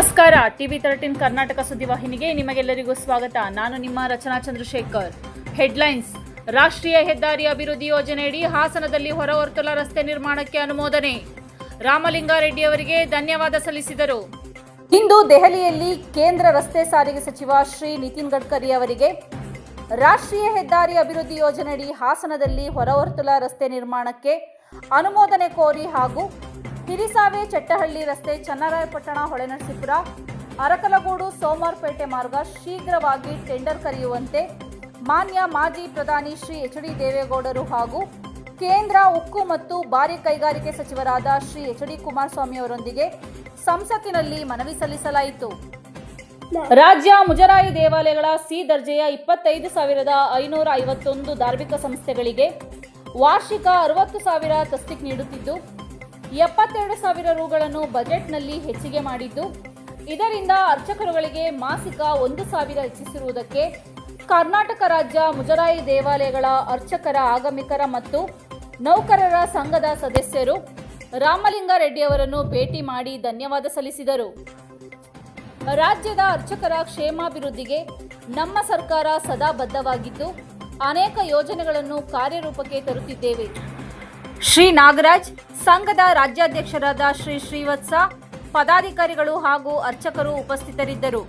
ನಮಸ್ಕಾರ. TV thirteen Karnataka ಸುದ್ದಿವಾಹಿನಿಗೆ ನಿಮಗೆಲ್ಲರಿಗೂ ಸ್ವಾಗತ. ನಾನು ನಿಮ್ಮ ರಚನಾ ಚಂದ್ರಶೇಖರ್. ಹೆಡ್ಲೈನ್ಸ್. ರಾಷ್ಟ್ರೀಯ ಹೆದ್ದಾರಿ ಅಭಿವೃದ್ಧಿ ಯೋಜನೆಯಡಿ ಹಾಸನದಲ್ಲಿ ಹೊರವರ್ತುಲ ರಸ್ತೆ ನಿರ್ಮಾಣಕ್ಕೆ ಅನುಮೋದನೆ. ರಾಮಲಿಂಗಾರೆಡ್ಡಿ ಅವರಿಗೆ ಧನ್ಯವಾದ ಸಲ್ಲಿಸಿದರು. ಇಂದು ದೆಹಲಿಯಲ್ಲಿ ಕೇಂದ್ರ ರಸ್ತೆ ಸಾರಿಗೆ ಸಚಿವ ಶ್ರೀ ನಿತಿನ್ ಗಡ್ಕರಿ ಅವರಿಗೆ ರಾಷ್ಟ್ರೀಯ ಹೆದ್ದಾರಿ ಅಭಿವೃದ್ಧಿ ಯೋಜನೆಯಡಿ ಹಾಸನದಲ್ಲಿ ಹೊರವರ್ತುಲ ರಸ್ತೆ ನಿರ್ಮಾಣಕ್ಕೆ ಅನುಮೋದನೆ ಕೋರಿ ಹಾಗೂ ಹಿರಿಸಾವೆ ಚಟ್ಟಹಳ್ಳಿ ರಸ್ತೆ ಚನ್ನರಾಯಪಟ್ಟಣ ಹೊಳೆನರಸೀಪುರ ಅರಕಲಗೂಡು ಸೋಮವಾರಪೇಟೆ ಮಾರ್ಗ ಶೀಘ್ರವಾಗಿ ಟೆಂಡರ್ ಕರೆಯುವಂತೆ ಮಾನ್ಯ ಮಾಜಿ ಪ್ರಧಾನಿ ಶ್ರೀ ಎಚ್ ಡಿ ದೇವೇಗೌಡರು ಹಾಗೂ ಕೇಂದ್ರ ಉಕ್ಕು ಮತ್ತು ಭಾರಿ ಕೈಗಾರಿಕೆ ಸಚಿವರಾದ ಶ್ರೀ ಎಚ್ ಡಿ ಕುಮಾರಸ್ವಾಮಿ ಅವರೊಂದಿಗೆ ಸಂಸತ್ತಿನಲ್ಲಿ ಮನವಿ ಸಲ್ಲಿಸಲಾಯಿತು. ರಾಜ್ಯ ಮುಜರಾಯಿ ದೇವಾಲಯಗಳ ಸಿ ದರ್ಜೆಯ ಇಪ್ಪತ್ತೈದು ಸಾವಿರದ ಐನೂರ ಐವತ್ತೊಂದು ಧಾರ್ಮಿಕ ಸಂಸ್ಥೆಗಳಿಗೆ ವಾರ್ಷಿಕ ಅರವತ್ತು ಸಾವಿರ ತಸ್ತಿಕ್ ನೀಡುತ್ತಿದ್ದು ಎಪ್ಪತ್ತೆರಡು ಸಾವಿರ ರುಗಳನ್ನು ಬಜೆಟ್ನಲ್ಲಿ ಹೆಚ್ಚಿಗೆ ಮಾಡಿದ್ದು. ಇದರಿಂದ ಅರ್ಚಕರುಗಳಿಗೆ ಮಾಸಿಕ ಒಂದು ಸಾವಿರ ಹೆಚ್ಚಿಸಿರುವುದಕ್ಕೆ ಕರ್ನಾಟಕ ರಾಜ್ಯ ಮುಜರಾಯಿ ದೇವಾಲಯಗಳ ಅರ್ಚಕರ ಆಗಮಿಕರ ಮತ್ತು ನೌಕರರ ಸಂಘದ ಸದಸ್ಯರು ರಾಮಲಿಂಗಾರೆಡ್ಡಿ ಅವರನ್ನು ಭೇಟಿ ಮಾಡಿ ಧನ್ಯವಾದ ಸಲ್ಲಿಸಿದರು. ರಾಜ್ಯದ ಅರ್ಚಕರ ಕ್ಷೇಮಾಭಿವೃದ್ಧಿಗೆ ನಮ್ಮ ಸರ್ಕಾರ ಸದಾ ಬದ್ಧವಾಗಿದ್ದು, ಅನೇಕ ಯೋಜನೆಗಳನ್ನು ಕಾರ್ಯರೂಪಕ್ಕೆ ತರುತ್ತಿದ್ದೇವೆ. ಶ್ರೀ ನಾಗರಾಜ್ ಸಂಘದ ರಾಜ್ಯಾಧ್ಯಕ್ಷರಾದ ಶ್ರೀ ಶ್ರೀವತ್ಸ ಪದಾಧಿಕಾರಿಗಳು ಹಾಗೂ ಅರ್ಚಕರು ಉಪಸ್ಥಿತರಿದ್ದರು.